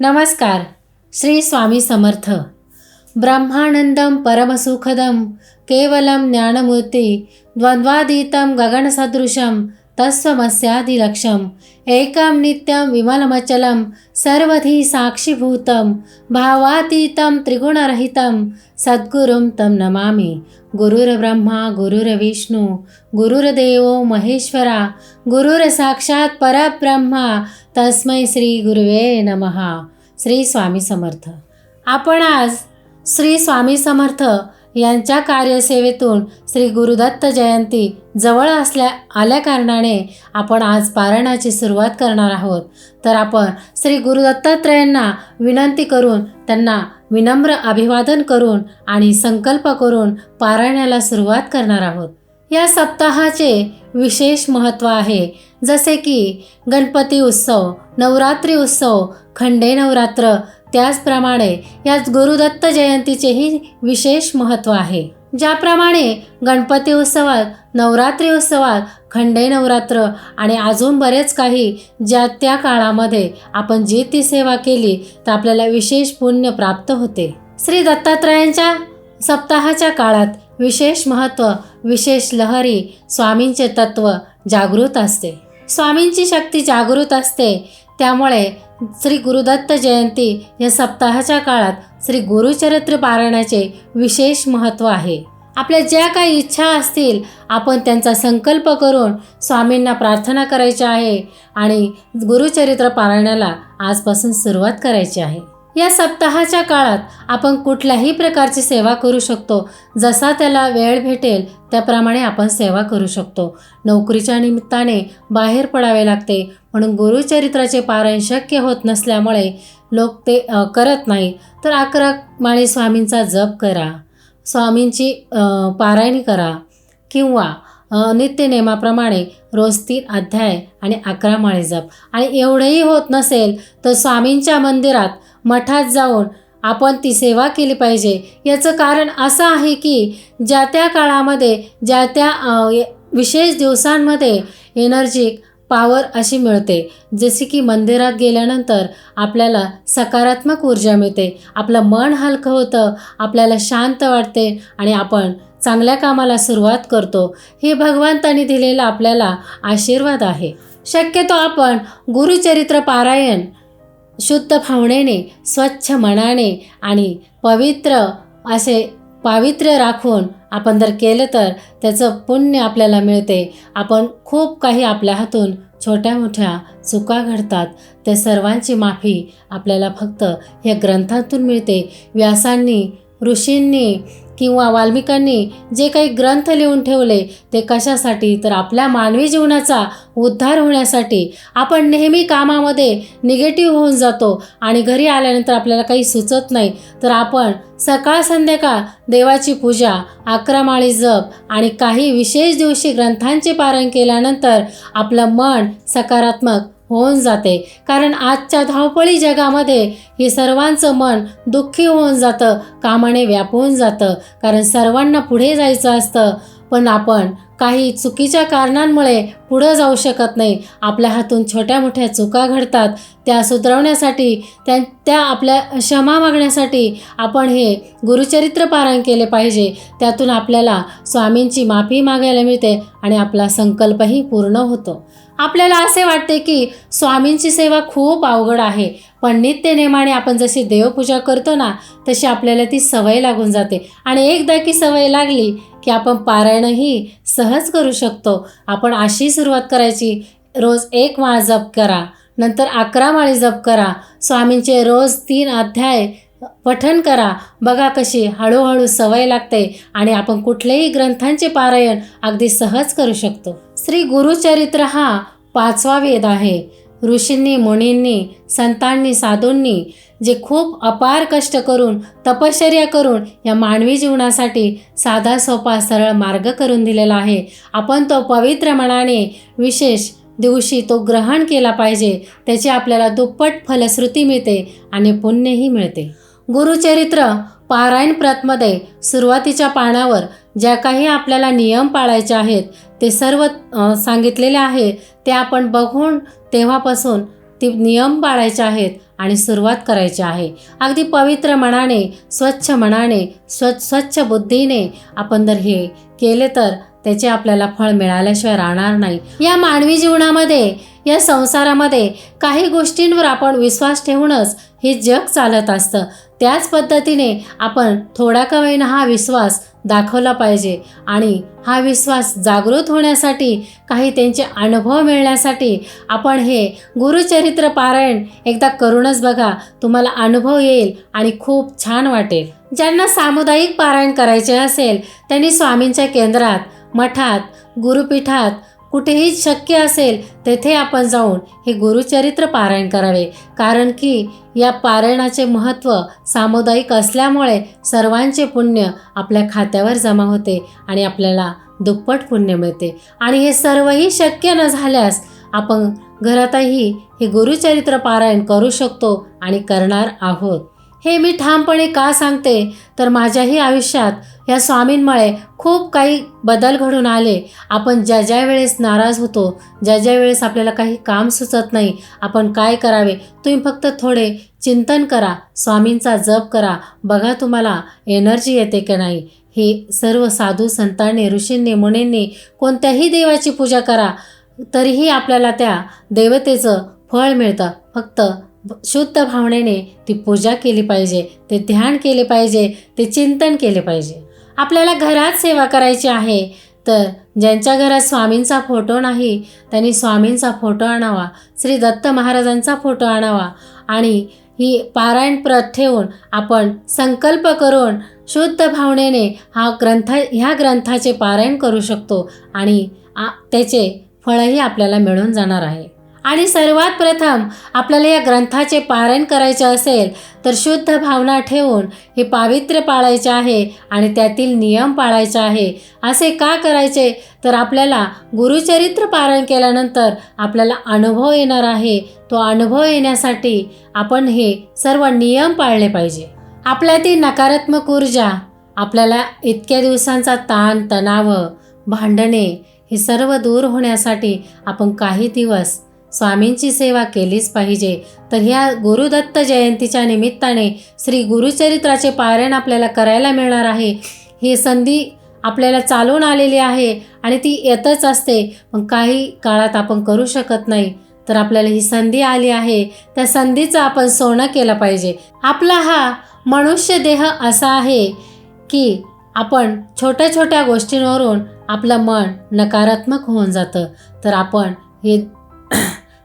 नमस्कार. श्री स्वामी समर्थ. ब्रह्मानंदम परमसुखदम केवलम ज्ञानमूर्ती द्वंद्वातीतं गगनसदृशं तस्वमस्यादिलक्षम् एकं नित्यं विमलमचलं सर्वधी साक्षीभूतं भावातीतं त्रिगुणरहितं सद्गुरुं तं नमामि। गुरुर्ब्रह्मा गुरुर्विष्णू गुरुर्देवो महेश्वरा गुरुर्साक्षात् परब्रह्मा। तस्मै श्री गुरुवे नमः। श्री स्वामी समर्थ। आपण आज श्री स्वामी समर्थ यांच्या कार्यसेवेतून श्री गुरुदत्त जयंती जवळ असल्या आल्या कारणाने आपण आज पारायणाची सुरुवात करणार आहोत. तर आपण श्री गुरुदत्तात्रयांना विनंती करून त्यांना विनम्र अभिवादन करून आणि संकल्प करून पारायणाला सुरुवात करणार आहोत. या सप्ताहाचे विशेष महत्त्व आहे जसे की गणपती उत्सव नवरात्री उत्सव खंडे नवरात्र त्याचप्रमाणे याच गुरुदत्त जयंतीचेही विशेष महत्त्व आहे. ज्याप्रमाणे गणपती उत्सवात नवरात्री उत्सवात खंडे नवरात्र आणि अजून बरेच काही ज्या त्या काळामध्ये आपण जी ती सेवा केली तर आपल्याला विशेष पुण्य प्राप्त होते. श्री दत्तात्रयांच्या सप्ताहाच्या काळात विशेष महत्त्व विशेष लहरी स्वामींचे तत्व जागृत असते. स्वामींची शक्ती जागृत असते त्यामुळे श्री गुरुदत्त जयंती या सप्ताहाच्या काळात श्री गुरुचरित्र पारायणाचे विशेष महत्त्व आहे. आपल्या ज्या काही इच्छा असतील आपण त्यांचा संकल्प करून स्वामींना प्रार्थना करायची आहे आणि गुरुचरित्र पारायणाला आजपासून सुरुवात करायची आहे. या सप्ताहाच्या काळात आपण कुठल्याही प्रकारची सेवा करू शकतो. जसा त्याला वेळ भेटेल त्याप्रमाणे आपण सेवा करू शकतो. नोकरीच्या निमित्ताने बाहेर पडावे लागते. म्हणून गुरुचरित्राचे पारायण शक्य होत नसल्यामुळे लोक ते करत नाही. तर अकरा माळी स्वामींचा जप करा. स्वामींची पारायणी करा. किंवा नित्यनेमाप्रमाणे रोज तीन अध्याय आणि अकरा माळे जप. आणि एवढंही होत नसेल तर स्वामींच्या मंदिरात मठात जाऊन आपण ती सेवा केली पाहिजे. याचं कारण असं आहे की ज्या त्या काळामध्ये ज्या त्या विशेष दिवसांमध्ये एनर्जी पावर अशी मिळते. जसे की मंदिरात गेल्यानंतर आपल्याला सकारात्मक ऊर्जा मिळते. आपलं मन हलकं होतं आपल्याला शांत वाटते आणि आपण चांगल्या कामाला सुरुवात करतो. हे भगवंतानी दिलेला आपल्याला आशीर्वाद आहे. शक्यतो आपण गुरुचरित्र पारायण शुद्ध भावनेने स्वच्छ मनाने आणि पवित्र असे पावित्र्य राखून आपण जर केलं तर त्याचं पुण्य आपल्याला मिळते. आपण खूप काही आपल्या हातून छोट्या मोठ्या चुका घडतात. त्या सर्वांची माफी आपल्याला फक्त या ग्रंथातून मिळते. व्यासांनी ऋषींनी किंवा वाल्मिकांनी जे काही ग्रंथ लिहून ठेवले ते कशासाठी? तर आपल्या मानवी जीवनाचा उद्धार होण्यासाठी आपण नेहमी कामामध्ये निगेटिव्ह होऊन जातो आणि घरी आल्यानंतर आपल्याला काही सुचत नाही. तर आपण सकाळ संध्याकाळ देवाची पूजा अकरा जप आणि काही विशेष दिवशी ग्रंथांचे पारण केल्यानंतर आपलं मन सकारात्मक होऊन जाते. कारण आजच्या धावपळी जगामध्ये हे सर्वांचं मन दुःखी होऊन जातं कामाने व्यापून जातं. कारण सर्वांना पुढे जायचं असतं. पण आपण काही चुकीच्या कारणांमुळे पुढं जाऊ शकत नाही. आपल्या हातून छोट्या मोठ्या चुका घडतात. त्या सुधारवण्यासाठी त्या त्या आपल्या क्षमा मागण्यासाठी आपण हे गुरुचरित्र पारायण केले पाहिजे. त्यातून आपल्याला स्वामींची माफी मागायला मिळते आणि आपला संकल्पही पूर्ण होतो. आपल्याला असे वाटते की स्वामींची सेवा खूप अवघड आहे. पण नित्यनेमाने आपण जशी देवपूजा करतो ना तशी आपल्याला ती सवय लागून जाते. आणि एकदा की सवय लागली की आपण पारायणही सहज करू शकतो. आपण अशी सुरुवात करायची रोज एक माळ जप करा नंतर अकरा माळी जप करा स्वामींचे रोज तीन अध्याय पठन करा. बघा कशी हळूहळू सवय लागते आणि आपण कुठलेही ग्रंथांचे पारायण अगदी सहज करू शकतो. श्री गुरुचरित्र हा पाचवा वेद आहे. ऋषींनी मुनींनी संतांनी साधूंनी जे खूप अपार कष्ट करून तपश्चर्या करून या मानवी जीवनासाठी साधा सोपा सरळ मार्ग करून दिलेला आहे. आपण तो पवित्र मनाने विशेष दिवशी तो ग्रहण केला पाहिजे. त्याची आपल्याला दुप्पट फलश्रुती मिळते आणि पुण्यही मिळते. गुरुचरित्र पारायण प्रतमध्ये सुरुवातीच्या पानावर ज्या काही आपल्याला नियम पाळायचे आहेत ते सर्व सांगितलेले आहे ते आपण बघून तेव्हापासून ती नियम पाळायचे आहेत आणि सुरुवात करायची आहे. अगदी पवित्र मनाने स्वच्छ मनाने स्व स्वच्छ बुद्धीने आपण जर हे केले तर त्याचे आपल्याला फळ मिळाल्याशिवाय राहणार नाही. या मानवी जीवनामध्ये या संसारामध्ये काही गोष्टींवर आपण विश्वास ठेवूनच हे जग चालत असतं. त्याच पद्धतीने आपण थोडा का होईना हा विश्वास दाखवला पाहिजे आणि हा विश्वास जागृत होण्यासाठी काही त्यांचे अनुभव मिळण्यासाठी आपण हे गुरुचरित्र पारायण एकदा करूनच बघा. तुम्हाला अनुभव येईल आणि खूप छान वाटेल. ज्यांना सामुदायिक पारायण करायचे असेल त्यांनी स्वामींच्या केंद्रात मठात गुरुपीठात कुठेही शक्य असेल तेथे आपण जाऊन हे गुरुचरित्र पारायण करावे. कारण की या पारायणाचे महत्त्व सामुदायिक असल्यामुळे सर्वांचे पुण्य आपल्या खात्यावर जमा होते आणि आपल्याला दुप्पट पुण्य मिळते. आणि हे सर्वही शक्य न झाल्यास आपण घरातही हे गुरुचरित्र पारायण करू शकतो आणि करणार आहोत. हे मी ठामपणे का सांगते? तर माझ्याही आयुष्यात या स्वामींमुळे खूप काही बदल घडून आले. आपण ज्या ज्या वेळेस नाराज होतो ज्या ज्या वेळेस आपल्याला काही काम सुचत नाही आपण काय करावे? तुम्ही फक्त थोडे चिंतन करा स्वामींचा जप करा. बघा तुम्हाला एनर्जी येते की नाही. हे सर्व साधू संतांनी ऋषींनी मुनींनी कोणत्याही देवाची पूजा करा. तरीही आपल्याला त्या देवतेचं फळ मिळतं. फक्त शुद्ध भावनेने ती पूजा केली पाहिजे ते ध्यान केले पाहिजे ते चिंतन केले पाहिजे. आपल्याला घरात सेवा करायची आहे तर ज्यांच्या घरात स्वामींचा फोटो नाही त्यांनी स्वामींचा फोटो आणावा श्री दत्त महाराजांचा फोटो आणावा आणि ही पारायण प्रत ठेवून आपण संकल्प करून शुद्ध भावनेने हा ग्रंथ ह्या ग्रंथाचे पारायण करू शकतो आणि आ- त्याचे फळही आपल्याला मिळून जाणार आहे. आणि सर्वात प्रथम आपल्याला या ग्रंथाचे पारायण करायचे असेल तर शुद्ध भावना ठेवून हे पावित्र्य पाळायचे आहे आणि त्यातील नियम पाळायचे आहे. असे का करायचे? तर आपल्याला गुरुचरित्र पारायण केल्यानंतर आपल्याला अनुभव येणार आहे. तो अनुभव येण्यासाठी आपण हे सर्व नियम पाळले पाहिजे. आपल्यातील नकारात्मक ऊर्जा आपल्याला इतक्या दिवसांचा ताण तणाव भांडणे हे सर्व दूर होण्यासाठी आपण काही दिवस स्वामींची सेवा केलीच पाहिजे. तर ह्या गुरुदत्त जयंतीच्या निमित्ताने श्री गुरुचरित्राचे पारायण आपल्याला करायला मिळणार आहे. ही संधी आपल्याला चालून आलेली आहे आणि ती येतच असते. पण काही काळात आपण करू शकत नाही. तर आपल्याला ही संधी आली आहे. त्या संधीचं आपण सोनं केलं पाहिजे. आपला हा मनुष्य देह असा आहे की आपण छोट्या छोट्या गोष्टींवरून आपलं मन नकारात्मक होऊन जातं. तर आपण हे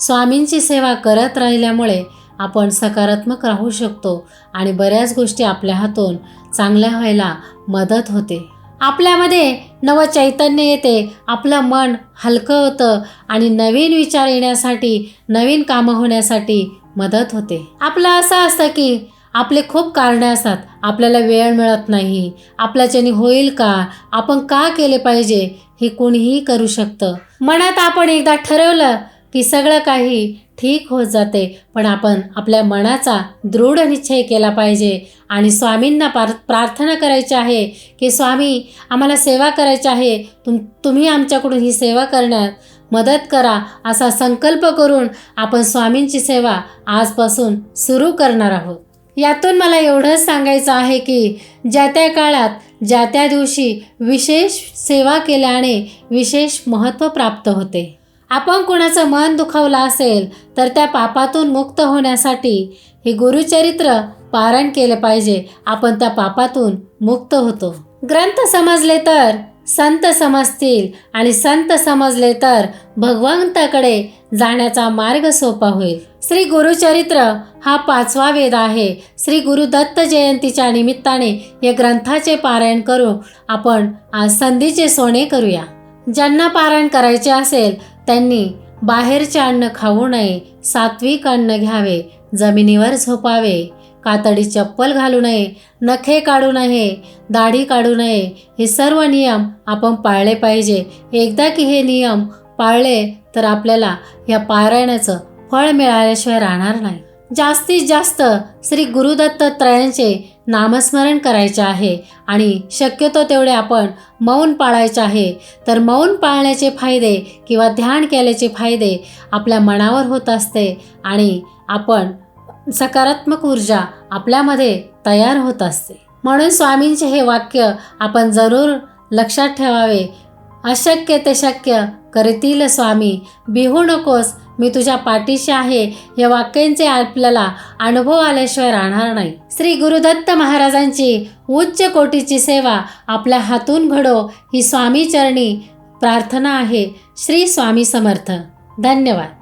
स्वामींची सेवा करत राहिल्यामुळे आपण सकारात्मक राहू शकतो आणि बऱ्याच गोष्टी आपल्या हातून चांगल्या व्हायला मदत होते. आपल्यामध्ये नवं चैतन्य येते आपलं मन हलकं होतं आणि नवीन विचार येण्यासाठी नवीन कामं होण्यासाठी मदत होते. आपलं असं असतं की आपले खूप कारणे असतात आपल्याला वेळ मिळत नाही आपल्याच्याने होईल का आपण का केले पाहिजे हे कोणीही करू शकतं. मनात आपण एकदा ठरवलं की सगळं काही ठीक होत जाते. पण आपण आपल्या मनाचा दृढ निश्चय केला पाहिजे. आणि स्वामींना पार प्रार्थना करायची आहे की स्वामी आम्हाला सेवा करायची आहे. तुम तुम्ही आमच्याकडून ही सेवा करण्यात मदत करा. असा संकल्प करून आपण स्वामींची सेवा आजपासून सुरू करणार आहोत. यातून मला एवढंच सांगायचं आहे की ज्या त्या काळात ज्या त्या दिवशी विशेष सेवा केल्याने विशेष महत्त्व प्राप्त होते. आपण कुणाचं मन दुखावलं असेल तर त्या पापातून मुक्त होण्यासाठी हे गुरुचरित्र पारण केलं पाहिजे. आपण त्या पापातून मुक्त होतो. ग्रंथ समजले तर संत समजतील आणि संत समजले तर भगवंताकडे जाण्याचा मार्ग सोपा होईल. श्री गुरुचरित्र हा पाचवा वेद आहे. श्री गुरुदत्त जयंतीच्या निमित्ताने या ग्रंथाचे पारायण करून आपण आज संधीचे सोने करूया. ज्यांना पारायण करायचे असेल त्यांनी बाहेरचे अन्न खाऊ नये सात्विक अन्न घ्यावे जमिनीवर झोपावे कातडी चप्पल घालू नये नखे काढू नये दाढी काढू नये हे सर्व नियम आपण पाळले पाहिजे. एकदा की हे नियम पाळले तर आपल्याला या पारायणाचं फळ मिळाल्याशिवाय राहणार नाही. जास्तीत जास्त श्री गुरुदत्त त्रयांचे नामस्मरण करायचे आहे. आणि शक्यतो तेवढे आपण मौन पाळायचे आहे. तर मौन पाळण्याचे फायदे किंवा ध्यान केल्याचे फायदे आपल्या मनावर होत असते आणि आपण सकारात्मक ऊर्जा आपल्यामध्ये तयार होत असते. म्हणून स्वामींचे हे वाक्य आपण जरूर लक्षात ठेवावे. अशक्य ते शक्य करतील स्वामी बिहू नकोस मी तुझ्या पाठीशी आहे या वाक्यांचे आपल्याला अनुभव आल्याशिवाय राहणार नाही. श्री गुरुदत्त महाराजांची उच्च कोटीची सेवा आपल्या हातून घडो ही स्वामी चरणी प्रार्थना आहे. श्री स्वामी समर्थ. धन्यवाद.